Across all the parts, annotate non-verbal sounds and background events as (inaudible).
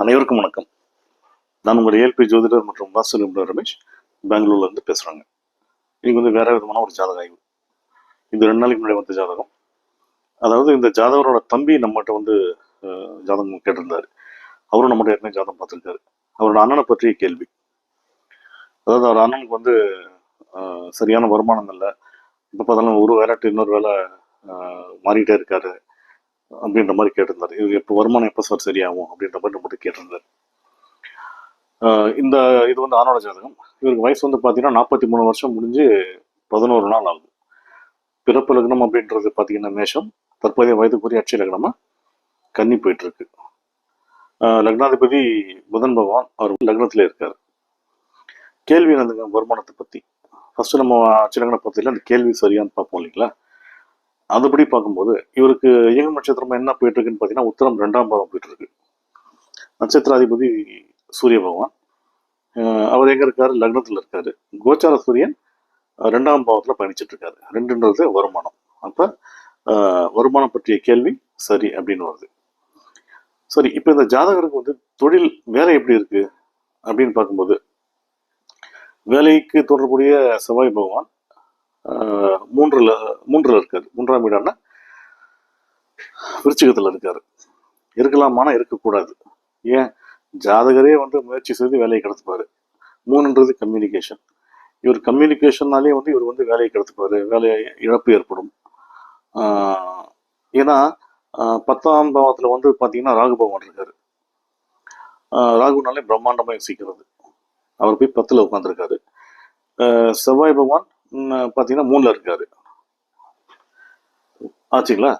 அனைவருக்கும் வணக்கம். நான் உங்கள் ஏல்பி ஜோதிடர் மற்றும் வாசல் நிபுணர் ரமேஷ். பெங்களூர்லேருந்து பேசுகிறாங்க இன்றைக்கி வந்து வேறு விதமான ஒரு ஜாதக ஆய்வு இது ரெண்டு நாளைக்கு முன்னாடி வந்த ஜாதகம். அதாவது இந்த ஜாதகரோட தம்பி நம்மகிட்ட வந்து ஜாதகம் கேட்டிருந்தாரு. அவரும் நம்மகிட்ட ஏற்கனவே ஜாதகம் பார்த்துருக்காரு. அவரோட அண்ணனை பற்றிய கேள்வி. அதாவது அவர் அண்ணனுக்கு வந்து சரியான வருமானம் இல்லை. இப்போ பார்த்தாலும் ஒரு வேலைட்டு இன்னொரு வேலை மாறிக்கிட்டே இருக்காரு. அப்படின்ற மாதிரி கேட்டிருந்தாரு. இது எப்போ வருமானம் எப்போ சார் சரியாகும் அப்படின்ற மாதிரி நம்மகிட்ட கேட்டிருந்தாரு. ஆஹ் இந்த இது வந்து ஆணோட ஜாதகம். இவருக்கு வயசு வந்து பார்த்தீங்கன்னா நாற்பத்தி மூணு வருஷம் முடிஞ்சு பதினோரு நாள் ஆகுது. பிறப்பு லக்னம் அப்படின்றது பார்த்தீங்கன்னா மேஷம். தற்போதைய வயதுக்குரிய அட்சய லக்னமாக கன்னி போயிட்டு இருக்கு ஆஹ் லக்னாதிபதி புதன் பகவான் அவர் லக்னத்தில் இருக்காரு. கேள்வி என்னதுங்க? வருமானத்தை பத்தி. ஃபர்ஸ்ட் நம்ம அட்சய லக்ன அந்த கேள்வி சரியான்னு பார்ப்போம் இல்லைங்களா? அதுபடி பார்க்கும்போது இவருக்கு இயங்க நட்சத்திரம் என்ன போயிட்டு இருக்குன்னு பார்த்தீங்கன்னா உத்தரம் ரெண்டாம் பாதம் போயிட்டு இருக்கு நட்சத்திராதிபதி சூரிய பகவான். அவர் எங்க இருக்காரு? லக்னத்தில் இருக்காரு. கோச்சார சூரியன் ரெண்டாம் பாவத்தில் பயணிச்சுட்டு இருக்காரு ரெண்டுன்றது வருமானம். அப்போ வருமானம் பற்றிய கேள்வி சரி அப்படின்னு வருது. சரி இப்போ இந்த ஜாதகருக்கு வந்து தொழில் வேலை எப்படி இருக்கு? அப்படின்னு பார்க்கும்போது வேலைக்கு தொடர்புடைய செவ்வாய் பகவான் மூன்றில் மூன்றில் இருக்காரு. மூன்றாம் வீடான இருக்கார். இருக்கலாம் இருக்கலாமானா இருக்கக்கூடாது. ஏன்? ஜாதகரே வந்து முயற்சி செய்து வேலையை கடத்துப்பாரு. மூணுன்றது கம்யூனிகேஷன் இவர் கம்யூனிகேஷன்னாலே வந்து இவர் வந்து வேலையை கடத்துப்பாரு. வேலையை இழப்பு ஏற்படும். ஏன்னா பத்தாம் பாவத்தில் வந்து பார்த்தீங்கன்னா ராகு பகவான் இருக்கார். ராகுனாலே பிரம்மாண்டமாக யோசிக்கிறது. அவர் போய் பத்தில் உட்காந்துருக்காரு செவ்வாய் பகவான் பார்த்தீங்கன்னா மூணில் இருக்காரு. ஆச்சுங்களா?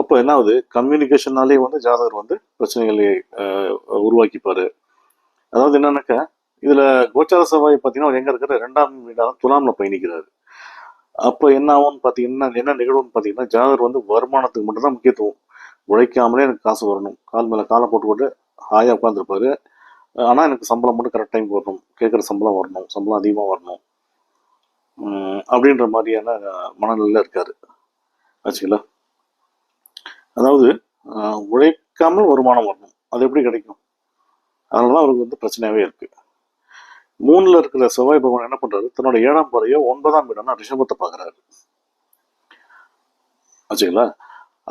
அப்போ என்ன ஆகுது? கம்யூனிகேஷனாலே வந்து ஜாதகர் வந்து பிரச்சனைகளை உருவாக்கிப்பார் உருவாக்கிப்பாரு. அதாவது என்னன்னாக்கா இதுல கோச்சார செவ்வாய் பார்த்தீங்கன்னா அவர் எங்க இருக்கிற ரெண்டாம் வீடான துலாம்ல பயணிக்கிறாரு. அப்போ என்ன ஆகும்னு பார்த்தீங்கன்னா என்ன நிகழ்வுன்னு பார்த்தீங்கன்னா ஜாதகர் வந்து வருமானத்துக்கு மட்டும்தான் முக்கியத்துவம். உழைக்காமலே எனக்கு காசு வரணும். கால் மேலே காலை போட்டுக்கொண்டு ஹாயாக உட்காந்துருப்பாரு ஆனால் எனக்கு சம்பளம் மட்டும் கரெக்ட் டைம் வரணும். கேட்குற சம்பளம் வரணும். சம்பளம் அதிகமாக வரணும். அப்படின்ற மாதிரியான மனநிலையில் இருக்கார். ஆச்சுங்களா? அதாவது உழைக்காமல் வருமானம் வரணும். அது எப்படி கிடைக்கும்? அதனால தான் அவருக்கு வந்து பிரச்சனையாகவே இருக்குது மூணில் இருக்கிற செவ்வாய் பகவான் என்ன பண்ணுறாரு தன்னோட ஏழாம் பறையோ ஒன்பதாம் வீடான ரிஷபத்தை பார்க்குறாரு. ஆச்சுங்களா?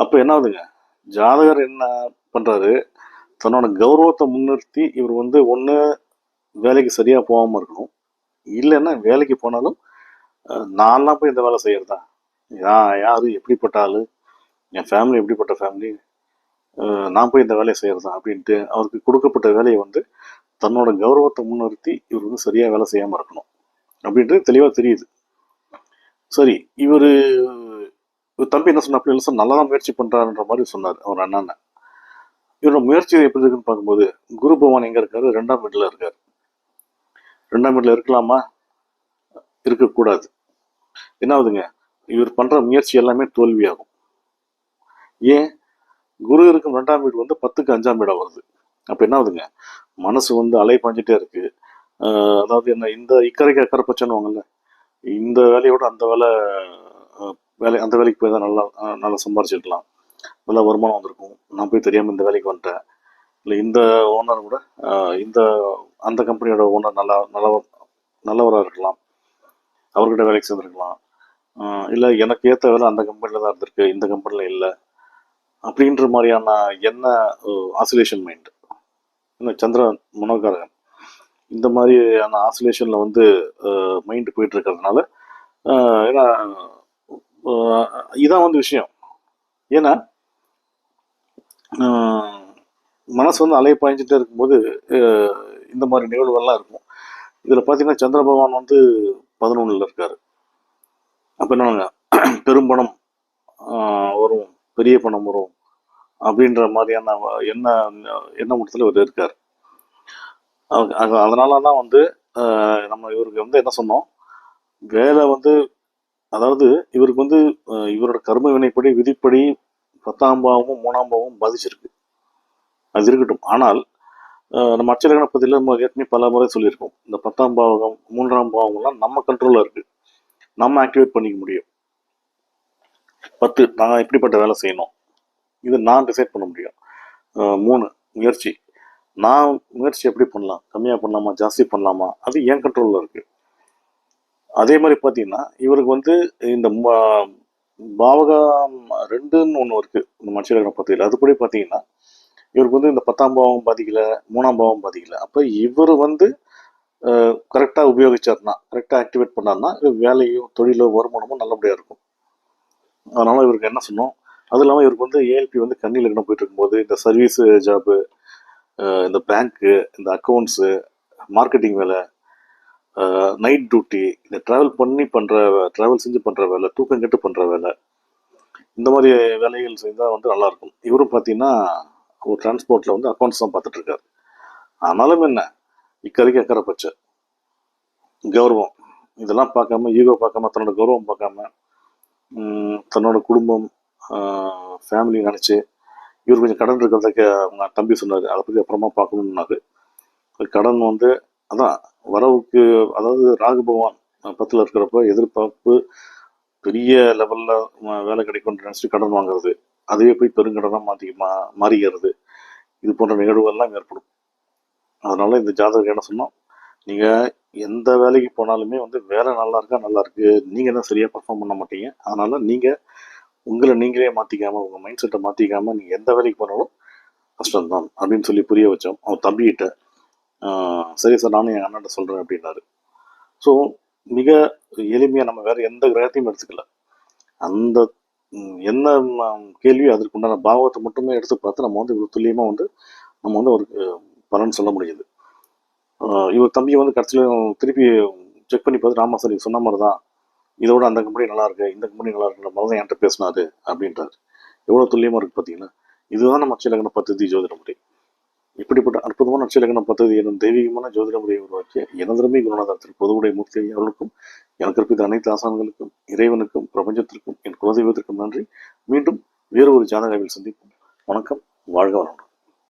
அப்போ என்ன ஆகுதுங்க? ஜாதகர் என்ன பண்ணுறாரு தன்னோட கௌரவத்தை முன்னிறுத்தி இவர் வந்து ஒன்று வேலைக்கு சரியாக போகாம இருக்கணும். இல்லைன்னா வேலைக்கு போனாலும் நான்லாம் போய் இந்த வேலை செய்கிறதா யா யார் எப்படிப்பட்ட ஆள்? என் ஃபேமிலி எப்படிப்பட்ட ஃபேமிலி நான் போய் இந்த வேலையை செய்கிறதா அப்படின்ட்டு அவருக்கு கொடுக்கப்பட்ட வேலையை வந்து தன்னோட கௌரவத்தை முன்னிறுத்தி இவர் வந்து சரியாக வேலை செய்யாமல் இருக்கணும். அப்படின்ட்டு தெளிவாக தெரியுது. சரி இவர் தம்பி என்ன சொன்ன அப்படி சார் நல்லா தான் முயற்சி பண்ணுறாருன்ற மாதிரி சொன்னார் அவர் அண்ணன் இவரோட முயற்சி எப்படி இருக்குன்னு பார்க்கும்போது குரு பகவான் எங்கே இருக்காரு? ரெண்டாம் வீட்டில் இருக்கார். ரெண்டாம் வீட்டில் இருக்கலாமா? இருக்கக்கூடாது. என்ன ஆகுதுங்க இவர் பண்ணுற முயற்சி எல்லாமே தோல்வியாகும். ஏன்? குரு இருக்கும் ரெண்டாம் வீடு வந்து பத்துக்கு அஞ்சாம் வீடாக வருது. அப்போ என்ன ஆகுதுங்க மனசு வந்து அலை பாஞ்சிட்டே இருக்கு. அதாவது என்ன இந்த இக்கரைக்கு அக்கறை பச்சைன்னு இந்த வேலையோட அந்த வேலை வேலை அந்த வேலைக்கு போய் தான் நல்லா நல்லா சம்பாரிச்சிருக்கலாம் நல்ல வருமானம் வந்திருக்கும். நான் போய் தெரியாமல் இந்த வேலைக்கு வந்துட்டேன். இல்லை இந்த ஓனர் கூட இந்த அந்த கம்பெனியோட ஓனர் நல்லா நல்லவர் நல்லவராக இருக்கலாம். அவர்கிட்ட வேலைக்கு சேர்ந்துருக்கலாம். இல்லை எனக்கு ஏற்ற வேலை அந்த கம்பெனியில் தான் இருந்திருக்கு இந்த கம்பெனியில் இல்லை. அப்படின்ற மாதிரியான என்ன ஆசிலேஷன் மைண்ட் இன்னும் சந்திர மனோகாரகன் இந்த மாதிரியான ஆசிலேஷனில் வந்து மைண்டு போயிட்டு இருக்கிறதுனால ஏன்னா இதான் வந்து விஷயம். ஏன்னா மனசு வந்து அலைய பாய்ஞ்சிட்டே இருக்கும்போது இந்த மாதிரி நிகழ்வுகள்லாம் இருக்கும். இதில் பார்த்தீங்கன்னா சந்திர பகவான் வந்து பதினொன்றில் இருக்கார். அப்போ என்னங்க? (clears throat) பெரும்பணம் பணம் வரும் பெரிய பணம் வரும் அப்படின்ற மாதிரியான என்ன எண்ணமூட்டத்தில் இவர் இருக்கார். அதனால தான் வந்து நம்ம இவருக்கு வந்து என்ன சொன்னோம்? வேலை வந்து அதாவது இவருக்கு வந்து இவரோட கர்ம வினைப்படி விதிப்படி பத்தாம் பாவமும் மூணாம் பாவமும் பாதிச்சிருக்கு. அது இருக்கட்டும். ஆனால் நம்ம அச்சலகன பதில நம்ம ஏற்கனவே பல முறை சொல்லியிருக்கோம். இந்த பத்தாம் பாவகம் மூன்றாம் பாவங்கள்லாம் நம்ம கண்ட்ரோலில் இருக்கு. நம்ம ஆக்டிவேட் பண்ணிக்க முடியும். பத்து நான் எப்படிப்பட்ட வேலை செய்யணும்? இது நான் டிசைட் பண்ண முடியும். மூணு முயற்சி. நான் முயற்சி எப்படி பண்ணலாம்? கம்மியாக பண்ணலாமா? ஜாஸ்தி பண்ணலாமா? அது என் கண்ட்ரோலில் இருக்குது அதே மாதிரி பார்த்தீங்கன்னா இவருக்கு வந்து இந்த பாவகம் ரெண்டுன்னு ஒன்று இருக்குது இந்த மனுஷலக்கண அது அதுபடி பார்த்தீங்கன்னா இவருக்கு வந்து இந்த பத்தாம் பாவம் பாதிக்கல மூணாம் பாவம் பாதிக்கல. அப்போ இவர் வந்து கரெக்டாக உபயோகிச்சார்னா கரெக்டாக ஆக்டிவேட் பண்ணார்னா வேலையும் தொழிலோ வருமானமும் நல்லபடியாக இருக்கும். அதனால் இவருக்கு என்ன சொன்னோம்? அதுவும் இல்லாமல் இவருக்கு வந்து ஏஎல்பி வந்து கண்ணில் இருக்கணும் போயிட்டு இருக்கும்போது இந்த சர்வீஸ் ஜாபு இந்த பேங்க்கு இந்த அக்கௌண்ட்ஸு மார்க்கெட்டிங் வேலை நைட் டியூட்டி இந்த ட்ராவல் பண்ணி பண்ணுற ட்ராவல் செஞ்சு பண்ணுற வேலை தூக்கம் கெட்டு பண்ணுற வேலை இந்த மாதிரி வேலைகள் செய்தால் வந்து நல்லாயிருக்கும் இவரும் பார்த்தீங்கன்னா ஒரு டிரான்ஸ்போர்ட்டில் வந்து அக்கௌண்ட்ஸ் தான் பார்த்துட்ருக்காரு ஆனாலும் என்ன இக்கரைக்கு அக்கறை பச்சை. கௌரவம். இதெல்லாம் பார்க்காம ஈகோ பார்க்காம தன்னோட கௌரவம் பார்க்காம தன்னோட குடும்பம் ஃபேமிலி நினச்சி இவர் கொஞ்சம் கடன் இருக்கிறதுக்கு அவங்க தம்பி சொன்னார். அதை பற்றி அப்புறமா பார்க்கணுன்னாரு கடன் வந்து அதான் வரவுக்கு அதாவது ராகு பகவான் பத்தில் இருக்கிறப்ப எதிர்பார்ப்பு பெரிய லெவலில் வேலை கிடைக்கும்னு நினச்சிட்டு கடன் வாங்குறது அதுவே போய் பெருங்கடனாக மாற்றி மா மாறிக்கிறது இது போன்ற நிகழ்வுகள்லாம் ஏற்படும். அதனால இந்த ஜாதகம் என்ன சொன்னோம் நீங்கள் எந்த வேலைக்கு போனாலுமே வந்து வேலை நல்லா இருக்கா நல்லா இருக்கு. நீங்கள் தான் சரியாக பர்ஃபார்ம் பண்ண மாட்டீங்க. அதனால நீங்கள் உங்களை நீங்களே மாற்றிக்காமல் உங்கள் மைண்ட் செட்டை மாற்றிக்காமல் நீங்கள் எந்த வேலைக்கு போனாலும் கஷ்டம்தான் அப்படின்னு சொல்லி புரிய வச்சோம். அவன் தம்பிகிட்ட சரி சார் நானும் என் அண்ணன்ட்ட சொல்கிறேன் அப்படின்னாரு. ஸோ மிக எளிமையாக நம்ம வேறு எந்த கிரகத்தையும் எடுத்துக்கல. அந்த என்ன கேள்வியோ அதற்கு அதற்குண்டான பாவத்தை மட்டுமே எடுத்து பார்த்து நம்ம வந்து இவ்வளோ துல்லியமாக வந்து நம்ம வந்து ஒரு பலன் சொல்ல முடியுது. இவர் தம்பியை வந்து கடைசியில் திருப்பி செக் பண்ணி பார்த்து ஆமாம் சார் நீங்கள் சொன்ன மாதிரி தான் இதோட அந்த கம்பெனி நல்லா இருக்கு இந்த கம்பெனி நல்லா இருக்குன்ற மாதிரி தான் என்கிட்ட பேசினாரு. அப்படின்றாரு. எவ்வளோ துல்லியமாக இருக்குது பார்த்தீங்கன்னா இதுதான் நம்ம அச்சலக்கண பദ്ധதி ஜோதிட முறை இப்படிப்பட்ட அற்புதமான அச்சலக்கண பத்தது எனும் தெய்வீகமான ஜோதிட முறையை உருவாக்கிய எனதரமே குருநாதர் பொதுவுடைய மூர்த்தி அவர்களுக்கும் எனக்கு இருப்பித்த அனைத்து ஆசான்களுக்கும் இறைவனுக்கும் பிரபஞ்சத்திற்கும் என் குலதெய்வத்திற்கும் நன்றி. மீண்டும் வேறு ஒரு ஜாதகாவில் சந்திப்போம். வணக்கம் வாழ்க வளமுடன்.